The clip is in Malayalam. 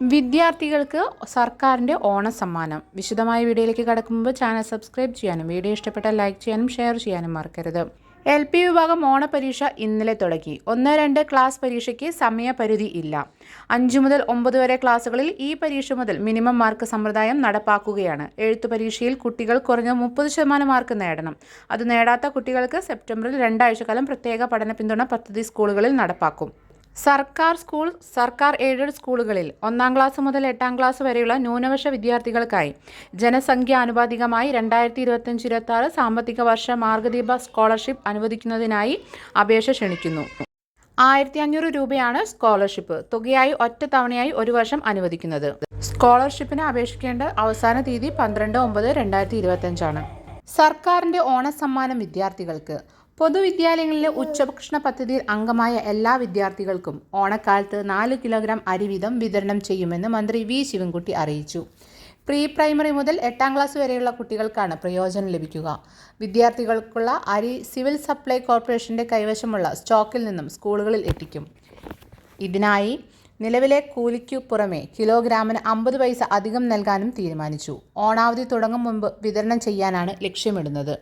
വിദ്യാർത്ഥികൾക്ക് സർക്കാരിന്റെ ഓണസമ്മാനം. വിശദമായ വീഡിയോയിലേക്ക് കടക്കുമ്പോൾ ചാനൽ സബ്സ്ക്രൈബ് ചെയ്യാനും വീഡിയോ ഇഷ്ടപ്പെട്ടാൽ ലൈക്ക് ചെയ്യാനും ഷെയർ ചെയ്യാനും മറക്കരുത്. എൽ പി വിഭാഗം ഓണപരീക്ഷ ഇന്നലെ തുടങ്ങി. ഒന്ന് രണ്ട് ക്ലാസ് പരീക്ഷയ്ക്ക് സമയപരിധി ഇല്ല. അഞ്ചു മുതൽ ഒമ്പത് വരെ ക്ലാസ്സുകളിൽ ഈ പരീക്ഷ മുതൽ മിനിമം മാർക്ക് സമ്പ്രദായം നടപ്പാക്കുകയാണ്. എഴുത്തു പരീക്ഷയിൽ കുട്ടികൾ കുറഞ്ഞ മുപ്പത് ശതമാനം മാർക്ക് നേടണം. അത് നേടാത്ത കുട്ടികൾക്ക് സെപ്റ്റംബറിൽ രണ്ടാഴ്ചക്കാലം പ്രത്യേക പഠന പിന്തുണ പദ്ധതി സ്കൂളുകളിൽ നടപ്പാക്കും. സർക്കാർ സ്കൂൾ സർക്കാർ എയ്ഡഡ് സ്കൂളുകളിൽ ഒന്നാം ക്ലാസ് മുതൽ എട്ടാം ക്ലാസ് വരെയുള്ള ന്യൂനപക്ഷ വിദ്യാർത്ഥികൾക്കായി ജനസംഖ്യ ആനുപാതികമായി രണ്ടായിരത്തി ഇരുപത്തഞ്ച് ഇരുപത്തി ആറ് സാമ്പത്തിക വർഷ മാർഗദീപ സ്കോളർഷിപ്പ് അനുവദിക്കുന്നതിനായി അപേക്ഷ ക്ഷണിക്കുന്നു. ആയിരത്തി അഞ്ഞൂറ് രൂപയാണ് സ്കോളർഷിപ്പ്. തുകയായി ഒറ്റ തവണയായി ഒരു വർഷം അനുവദിക്കുന്നത്. സ്കോളർഷിപ്പിന് അപേക്ഷിക്കേണ്ട അവസാന തീയതി പന്ത്രണ്ട് ഒമ്പത് രണ്ടായിരത്തി ഇരുപത്തഞ്ചാണ് സർക്കാരിന്റെ ഓണസമ്മാനം വിദ്യാർത്ഥികൾക്ക് പൊതുവിദ്യാലയങ്ങളിലെ ഉച്ചഭക്ഷണ പദ്ധതിയിൽ അംഗമായ എല്ലാ വിദ്യാർത്ഥികൾക്കും ഓണക്കാലത്ത് നാല് കിലോഗ്രാം അരി വീതം വിതരണം ചെയ്യുമെന്ന് മന്ത്രി വി ശിവൻകുട്ടി അറിയിച്ചു. പ്രീ പ്രൈമറി മുതൽ എട്ടാം ക്ലാസ് വരെയുള്ള കുട്ടികൾക്കാണ് പ്രയോജനം ലഭിക്കുക. വിദ്യാർത്ഥികൾക്കുള്ള അരി സിവിൽ സപ്ലൈ കോർപ്പറേഷന്റെ കൈവശമുള്ള സ്റ്റോക്കിൽ നിന്നും സ്കൂളുകളിൽ എത്തിക്കും. ഇതിനായി നിലവിലെ കൂലിക്കു പുറമെ കിലോഗ്രാമിന് അമ്പത് പൈസ അധികം നൽകാനും തീരുമാനിച്ചു. ഓണാവധി തുടങ്ങും മുമ്പ് വിതരണം ചെയ്യാനാണ് ലക്ഷ്യമിടുന്നത്.